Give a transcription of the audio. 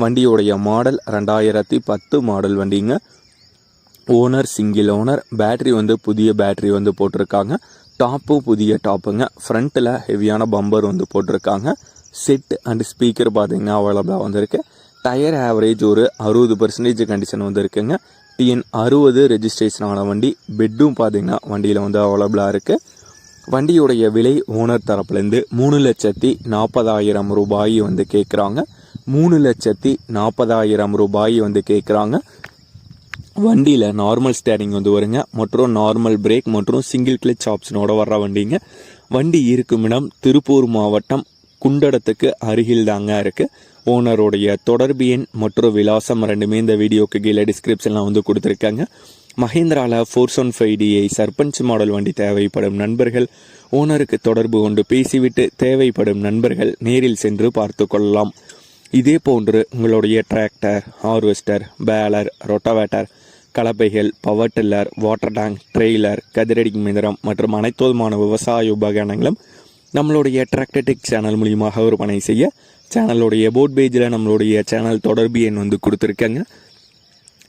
வண்டியோடைய model ரெண்டாயிரத்தி பத்து model வண்டிங்க. ஓனர் சிங்கிள் ஓனர் பேட்ரி வந்து புதிய பேட்ரி வந்து போட்டிருக்காங்க. டாப்பும் புதிய டாப்புங்க ஃப்ரண்ட்டில் ஹெவியான பம்பர் வந்து போட்டிருக்காங்க. செட் அண்ட் ஸ்பீக்கர் பார்த்தீங்கன்னா அவைலபிளாக வந்திருக்கு. டயர் ஆவரேஜ் ஒரு அறுபது பர்சன்டேஜ் கண்டிஷன் வந்து இருக்குங்க டிஎன் அறுபது ரெஜிஸ்ட்ரேஷன் ஆன வண்டி. பெட்டும் பார்த்தீங்கன்னா வண்டியில் வந்து அவைலபிளாக இருக்குது வண்டியுடைய விலை ஓனர் தரப்புலேருந்து மூணு லட்சத்தி நாற்பதாயிரம் ரூபாய் வந்து கேட்குறாங்க மூணு லட்சத்தி நாற்பதாயிரம் ரூபாய் வந்து கேட்குறாங்க வண்டியில் நார்மல் ஸ்டேரிங் வந்து வருங்க. மற்றும் நார்மல் பிரேக் மற்றும் சிங்கிள் கிளச் ஆப்ஷனோட வர்ற வண்டிங்க. வண்டி இருக்கும் இடம் திருப்பூர் மாவட்டம் குண்டடத்துக்கு அருகில் தாங்க இருக்குது ஓனருடைய தொடர்பு எண் மற்றும் விலாசம் ரெண்டுமே இந்த வீடியோக்கு கீழே டிஸ்கிரிப்ஷனில் வந்து கொடுத்துருக்காங்க. மஹேந்திராவில் four one five DI Sarpanch model வண்டி தேவைப்படும் நண்பர்கள் ஓனருக்கு தொடர்பு கொண்டு பேசிவிட்டு தேவைப்படும் நண்பர்கள் நேரில் சென்று பார்த்து கொள்ளலாம். இதே போன்று உங்களுடைய tractor harvester baler rotavator கலப்பைகள் power tiller water tank trailer கதிரடி மிதரம் மற்றும் அனைத்து விதமான விவசாய உபகரணங்களும் நம்மளுடைய டிராக்டர்டெக் சேனல் மூலியமாக விற்பனை செய்ய சேனலுடைய போட் பேஜில் நம்மளுடைய சேனல் தொடர்பு எண் வந்து கொடுத்துருக்கேங்க.